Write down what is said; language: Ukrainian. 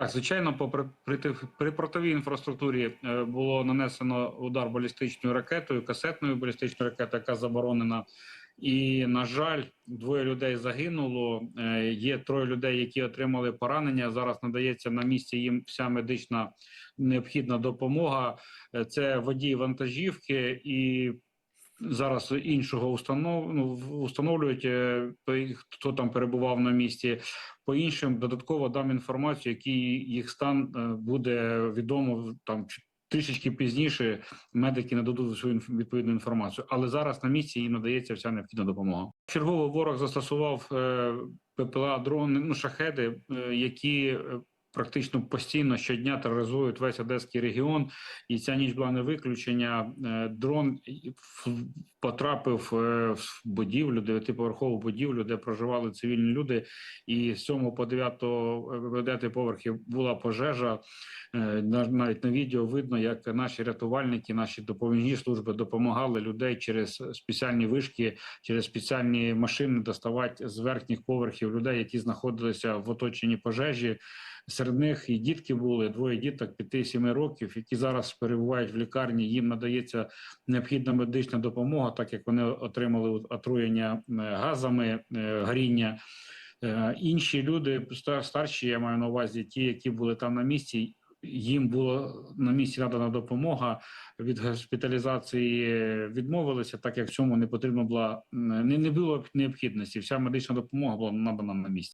Так, звичайно, по при, портовій інфраструктурі е, було нанесено удар балістичною ракетою, касетною балістичною ракетою, яка заборонена. І на жаль, двоє людей загинуло. Е, Є троє людей, які отримали поранення. Зараз надається на місці їм вся медична необхідна допомога. Е, Це водій вантажівки і. Зараз іншого установ, ну, установлюють, е, хто там перебував на місці. По іншим додатково дам інформацію, який їх стан е, буде відомо там трішечки пізніше. Медики нададуть свою відповідну інформацію, але зараз на місці їм надається вся необхідна допомога. Чергово ворог застосував е, ППЛА дрони, ну шахеди, які практично постійно щодня тероризують весь одеський регіон, і ця ніч була не виключення. Е, Дрон потрапив е, в будівлю, дев'ятиповерхову будівлю, де проживали цивільні люди. І з 7 по 9, е, 9 поверхів була пожежа. Навіть на відео видно, як наші рятувальники, наші допоміжні служби допомагали людей через спеціальні вишки, через спеціальні машини доставати з верхніх поверхів людей, які знаходилися в оточенні пожежі. Серед них і дітки були двоє діток 5-7 років, які зараз перебувають в лікарні. Їм надається необхідна медична допомога, так як вони отримали отруєння газами, е, горіння. Е, Інші люди старші, я маю на увазі, ті, які були там на місці. Їм було на місці надана допомога від госпіталізації відмовилися, так як в цьому не потрібно була не, не було необхідності. Вся медична допомога була надана на місці.